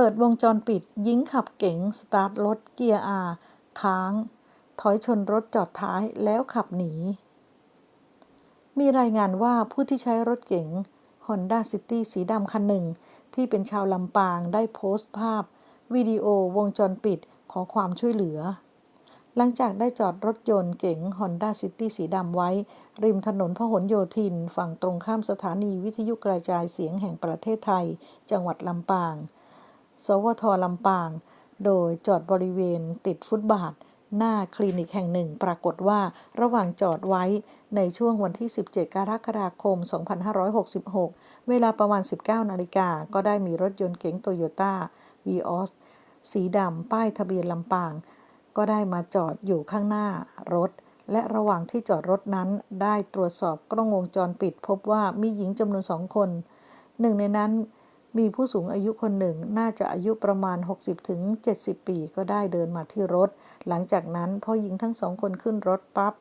ปิดวงจรปิดหญิงขับเก๋งสตาร์ทรถเกียร์อาค้าง ถอยชนรถจอดท้ายแล้วขับหนี มีรายงานว่าผู้ที่ใช้รถเก๋ง Honda City สีดำคันหนึ่ง ที่เป็นชาวลำปางได้โพสต์ภาพ วิดีโอวงจรปิดขอความช่วยเหลือ หลังจากได้จอดรถยนต์เก๋ง Honda City สีดำไว้ ริมถนนพหลโยธิน ฝั่งตรงข้ามสถานีวิทยุกระจายเสียงแห่งประเทศไทย จังหวัดลำปาง สวทลำปาง โดยจอดบริเวณติดฟุตบาท หน้าคลินิกแห่งหนึ่ง ปรากฏว่าระหว่างจอดไว้ในช่วงวันที่ 17 กรกฎาคม 2566 เวลาประมาณ 19 นาฬิกา ก็ได้มีรถยนต์เก๋งโตโยต้าวีออสสีดำ ป้ายทะเบียนลำปาง ก็ได้มาจอดอยู่ข้างหน้ารถ และระหว่างที่จอดรถนั้น ได้ตรวจสอบกล้องวงจรปิด พบว่ามีหญิงจำนวนสองคน หนึ่งในนั้น มีผู้สูงอายุคนหนึ่งน่าจะอายุประมาณ 60-70ปีก็ได้เดินมาที่รถ หลังจากนั้นพอหญิงทั้งสองคนขึ้นรถปั๊บ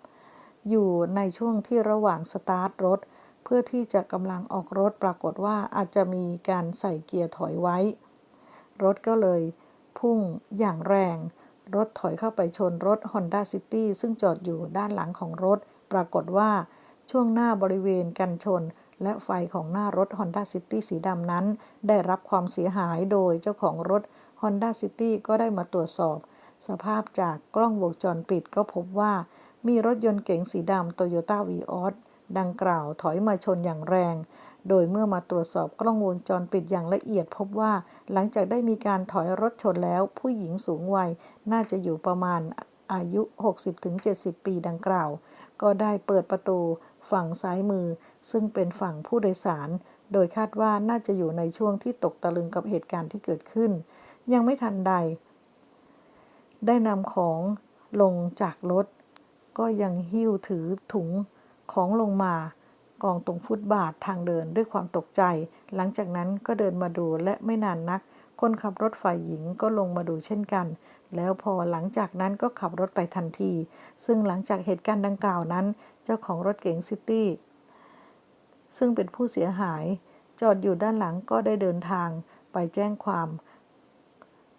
อยู่ในช่วงที่ระหว่างสตาร์ทรถ เพื่อที่จะกำลังออกรถปรากฏว่าอาจจะมีการใส่เกียร์ถอยไว้ รถก็เลยพุ่งอย่างแรง รถถอยเข้าไปชนรถ Honda City ซึ่งจอดอยู่ด้านหลังของรถ ปรากฏว่าช่วงหน้าบริเวณกันชน และไฟของหน้ารถ Honda City สีดำนั้น ได้รับความเสียหายโดยเจ้าของรถ Honda City ก็ได้มาตรวจสอบ สภาพจากกล้องวงจรปิดก็พบว่า มีรถยนต์เก๋งสีดำ Toyota Vios ดังกล่าวถอยมาชนอย่างแรง โดยเมื่อมาตรวจสอบกล้องวงจรปิดอย่างละเอียดพบว่า หลังจากได้มีการถอยรถชนแล้ว ผู้หญิงสูงวัย น่าจะอยู่ประมาณอายุ 60-70 ปีดังกล่าว ก็ได้เปิดประตู ฝั่งซ้ายมือ ซึ่งเป็นฝั่งผู้โดยสาร โดยคาดว่าน่าจะอยู่ในช่วงที่ตกตะลึงกับเหตุการณ์ที่เกิดขึ้น ยังไม่ทันใด ได้นำของลงจากรถ ก็ยังหิ้วถือถุงของลงมากองตรงฟุตบาททางเดินด้วยความตกใจ หลังจากนั้นก็เดินมาดูและไม่นานนัก คนขับรถฝ่ายหญิงก็ลงมาดูเช่นกัน แล้วพอหลังจากนั้นก็ขับรถไปทันที ซึ่งหลังจากเหตุการณ์ดังกล่าวนั้น เจ้าของรถเก๋งซิตี้ซึ่งเป็นผู้เสียหาย จอดอยู่ด้านหลังก็ได้เดินทางไปแจ้งความ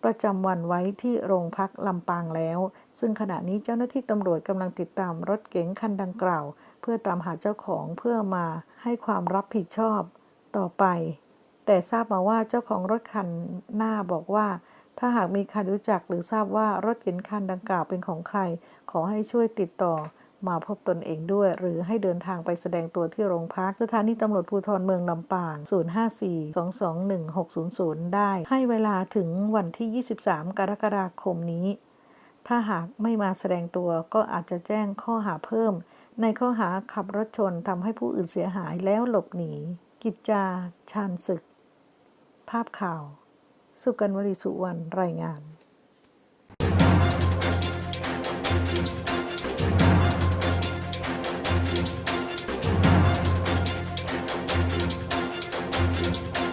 ประจำวันไว้ที่โรงพักลำปางแล้ว ซึ่งขณะนี้เจ้าหน้าที่ตำรวจกำลังติดตามรถเก๋งคันดังกล่าว เพื่อตามหาเจ้าของเพื่อมาให้ความรับผิดชอบต่อไป แต่ทราบมาว่าเจ้าของรถคันหน้าบอกว่า ถ้าหากมีใครรู้จักหรือทราบว่ารถเก๋งคันดังกล่าวเป็นของใคร ขอให้ช่วยติดต่อมาพบตนเองด้วย หรือให้เดินทางไปแสดงตัวที่โรงพักสถานีตำรวจภูธรเมืองลำปาง 054-221-600 ได้ ให้เวลาถึงวันที่ 23 กรกฎาคมนี้ ถ้าหากไม่มาแสดงตัวก็อาจจะแจ้งข้อหาเพิ่ม ในข้อหาขับรถชนทำให้ผู้อื่นเสียหายแล้วหลบหนี กิจจาชาญศึก ภาพข่าว สุกันวลีสุวรรณรายงาน